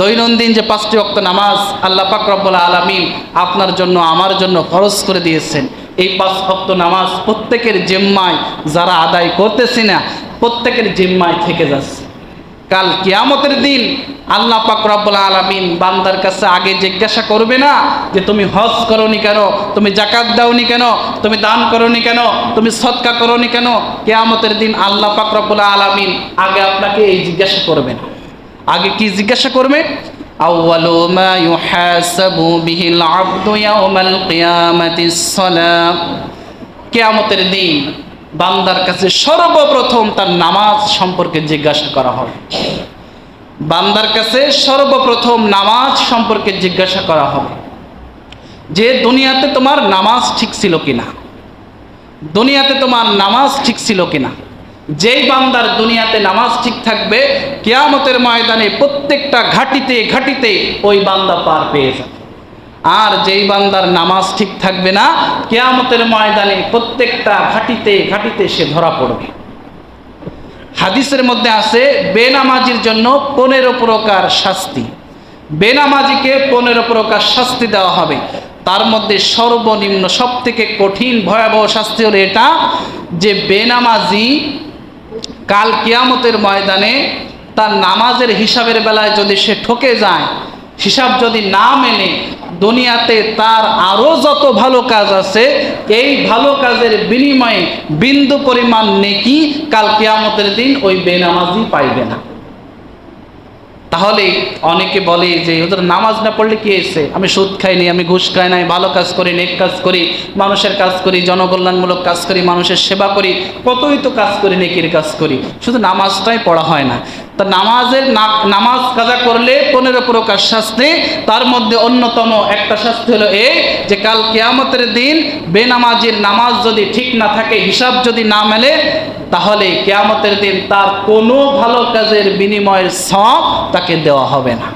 দৈনন্দিন যে পাঁচটি অক্ত নামাজ আল্লাহ পাক রব্বুল আলমিন আপনার জন্য, আমার জন্য খরচ করে দিয়েছেন। এই পাঁচ অক্ত নামাজ প্রত্যেকের জিম্মায় যারা আদায় করতেছি না, প্রত্যেকের জিম্মায় থেকে যাচ্ছে। কাল কিয়ামতের দিন আল্লাহ পাক রব্বুল আলমিন বান্দার কাছে আগে জিজ্ঞাসা করবে না যে, তুমি হজ করনি কেন? তুমি জাকাত দাওনি কেন? তুমি দান করনি কেন? তুমি সৎকা করনি কেন? কেয়ামতের দিন আল্লাহ পাক রব্বুল আলমিন আগে আপনাকে এই জিজ্ঞাসা করবে না। আগে কি জিজ্ঞাসা করবে? কিয়ামতের দিন বান্দার কাছে সর্বপ্রথম তার নামাজ সম্পর্কে জিজ্ঞাসা করা হবে। বান্দার কাছে সর্বপ্রথম নামাজ সম্পর্কে জিজ্ঞাসা করা হবে। যে দুনিয়াতে তোমার নামাজ ঠিক ছিল কিনা? দুনিয়াতে তোমার নামাজ ঠিক ছিল কিনা? যেই বান্দার দুনিয়াতে নামাজ ঠিক থাকবে, কেয়ামতের ময়দানে প্রত্যেকটা ঘাটিতে ঘাটিতে ওই বান্দা পার পেয়ে যাবে। আর যেই বান্দার নামাজ ঠিক থাকবে না, কেয়ামতের ময়দানে প্রত্যেকটা ঘাটিতে ঘাটিতে সে ধরা পড়বে। হাদিসের মধ্যে আছে, বেনামাজির জন্য পনেরো প্রকার শাস্তি। বেনামাজিকে পনেরো প্রকার শাস্তি দেওয়া হবে। তার মধ্যে সর্বনিম্ন সব থেকে কঠিন ভয়াবহ শাস্তি হলো এটা যে বেনামাজি কাল কিয়ামতের ময়দানে তার নামাজের হিসাবের বেলায় যদি সে ঠকে যায়, হিসাব যদি না মেনে দুনিয়াতে তার আরও যত ভালো কাজ আছে, এই ভালো কাজের বিনিময়ে বিন্দু পরিমাণ নেকি কাল কিয়ামতের দিন ওই বেনামাজি পাইবে না। তাহলে অনেকে বলে যে ওদের নামাজ না পড়লে কি এসে আমি সুদ খাইনি আমি ঘুষ খাই নাই, ভালো কাজ করি, নেক কাজ করি, মানুষের কাজ করি, জনকল্যাণমূলক কাজ করি, মানুষের সেবা করি, কতই তো কাজ করি, নেকির কাজ করি। শুধু নামাজটাই পড়া হয় না। তা নামাজের নামাজ কাজা করলে পনেরো প্রকার শাস্তি, তার মধ্যে অন্যতম একটা শাস্তি হলো এই যে কাল কেয়ামতের দিন বেনামাজির নামাজ যদি ঠিক না থাকে, হিসাব যদি না মেলে, তাহলে কেয়ামতের দিন তার কোনো ভালো কাজের বিনিময়ের সব তাকে দেওয়া হবে না।